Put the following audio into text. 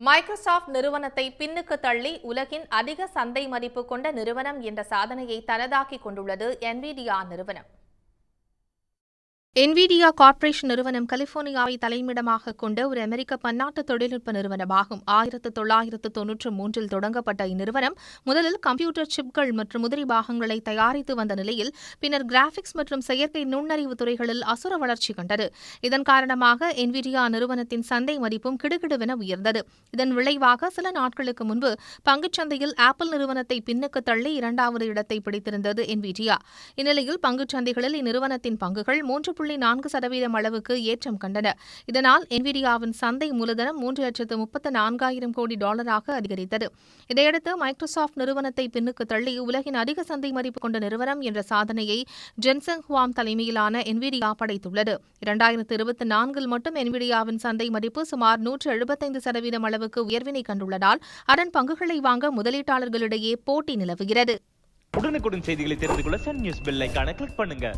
Microsoft நிறுவனத்தை பின்னுக்கு தள்ளி உலகின் அதிக சந்தை மதிப்பு கொண்ட நிறுவனம் என்ற சாதனையை தனதாக்கிக் கொண்டுள்ளது என்விடியா நிறுவனம். என்விடியா கார்ப்பரேஷன் நிறுவனம் கலிபோர்னியாவை தலைமையிடமாக கொண்ட ஒரு அமெரிக்க பன்னாட்டு தொழில்நுட்ப நிறுவனமாகும். ஆயிரத்து தொள்ளாயிரத்து தொன்னூற்று மூன்றில் தொடங்கப்பட்ட இந்நிறுவனம் முதலில் கம்ப்யூட்டர் சிப்கள் மற்றும் உதிரி பாகங்களை தயாரித்து வந்த நிலையில் பின்னர் கிராபிக்ஸ் மற்றும் செயற்கை நுண்ணறிவு துறைகளில் அசுர வளர்ச்சி கண்டது. இதன் காரணமாக என்விடியா நிறுவனத்தின் சந்தை மதிப்பும் கிடுகிடுவென உயர்ந்தது. இதன் விளைவாக சில நாட்களுக்கு முன்பு பங்குச்சந்தையில் ஆப்பிள் நிறுவனத்தை பின்னுக்கு தள்ளி இரண்டாவது இடத்தை பிடித்திருந்தது என்விடியா இந்நிலையில் பங்குச்சந்தைகளில் இந்நிறுவனத்தின் பங்குகள் மூன்று புள்ளி நான்கு சதவீதம் அளவுக்கு ஏற்றம் கண்டன. இதனால் என்விடியாவின் சந்தை மூலதனம் மூன்று லட்சத்து முப்பத்து நான்காயிரம் கோடி டாலராக அதிகரித்தது. இதையடுத்து மைக்ரோசாஃப்ட் நிறுவனத்தை பின்னுக்கு தள்ளி உலகின் அதிக சந்தை மதிப்பு கொண்ட நிறுவனம் என்ற சாதனையை ஜென்சங் ஹுவாம் தலைமையிலான என்விடியா படைத்துள்ளது. இரண்டாயிரத்து இருபத்தி நான்கில் மட்டும் என்விடியாவின் சந்தை மதிப்பு சுமார் நூற்று எழுபத்தைந்து சதவீதம் அளவுக்கு உயர்வினை கண்டுள்ளதால் அதன் பங்குகளை வாங்க முதலீட்டாளர்களிடையே போட்டி நிலவுகிறது. உடனுக்குடன் செய்திகளை தெரிந்து கொள்ள சன் நியூஸ் பெல் கிளிக் பண்ணுங்க.